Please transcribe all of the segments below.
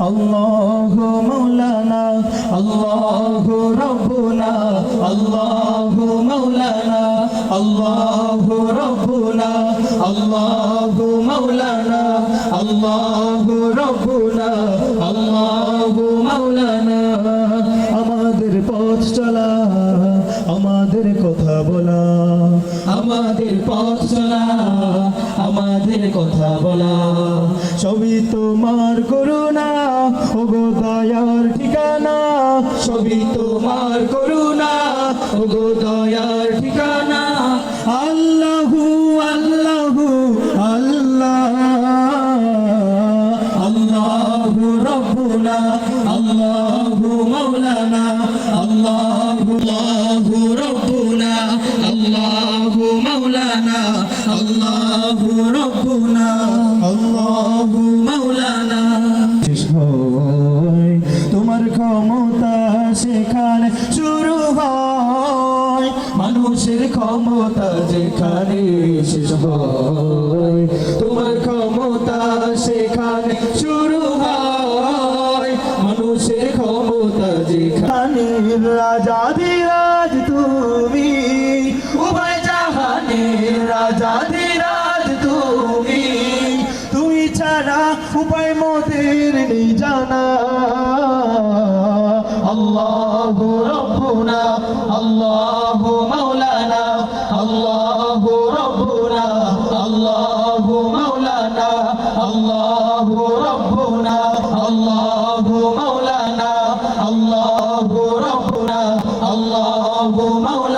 আল্লাহু মাওলানা, আল্লাহু রাব্বুনা, আল্লাহু মাওলানা, আল্লাহু রাব্বুনা, আল্লাহু মাওলানা, আল্লাহু রাব্বুনা, আল্লাহু মাওলানা। আমাদের পথ চলা, আমাদের কথা বলা, আমাদের পথ চলা। আমাদের কথা বলা। সবই তোমার করুণা, ওগো দয়ার ঠিকানা। সবই তোমার করুণা, ওগো দয়ার ঠিকানা। আল্লাহু আল্লাহু, আল্লাহ। আল্লাহু রব্বুনা, আল্লাহু মাওলানা, আল্লাহু আল্লাহু রব্বুনা, আল্লাহু মাওলানা, আল্লাহু রব্বুনা তোমার ক্ষমতা সেখানে শুরু হয়। মানুষের ক্ষমতা যেখানে শেষ হয়, তোমার ক্ষমতা সেখানে শুরু হয়। মানুষের ক্ষমতা যেখানে রাজাধিরাজ তুমি, উভয় জাহানের রাজাধিরাজ তুমি তুমি ছাড়া উপায় মোদের নেই জানা। আল্লাহ রব্বুনা, আল্লাহ মাওলানা, আল্লাহ রব্বুনা, আল্লাহ মাওলানা, আল্লাহ রব্বুনা, আল্লাহ মাওলানা, আল্লাহ রব্বুনা, আল্লাহ মাওলানা।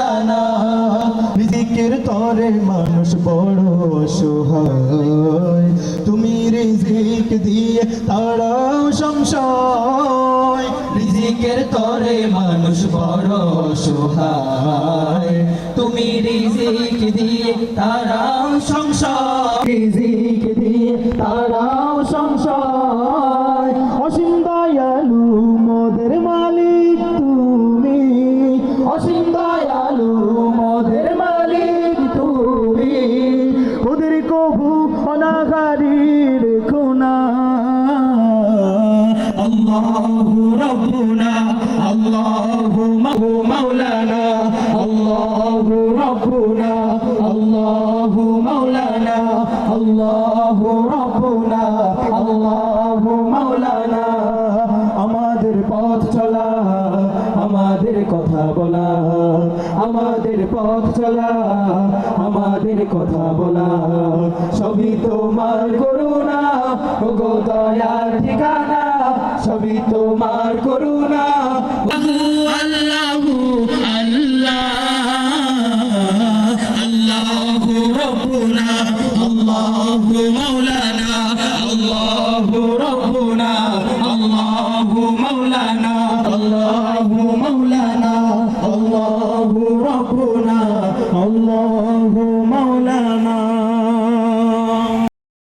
রিজিকের তরে মানুষ বড় অসহায়। তুমি রিজিক দিয়ে তারাও সংশয়। রিজিকের তরে মানুষ বড় অসহায়। তুমি রিজিক দিয়ে তারাও সংশয়। রিজিক দিয়ে তারাও সংশয়। অসীম দয়ালু আল্লাহু রব্বুনা, আল্লাহু মাওলানা, আল্লাহু রব্বুনা, আল্লাহু মাওলানা, আল্লাহু রব্বুনা, আল্লাহু মাওলানা। আমাদের পথ চলা, আমাদের কথা বলা, আমাদের পথ চলা, আমাদের কথা বলা। সবই তোমার করুণা, ওগো দয়ার ঠিকানা। সবই তোমার করুণা। আল্লাহু আল্লাহ, আল্লাহু রব্বুনা, আল্লাহু মাওলানা, আল্লাহু রব্বুনা, আল্লাহু মাওলানা আল্লাহু মাওলানা, আল্লাহু রব্বুনা।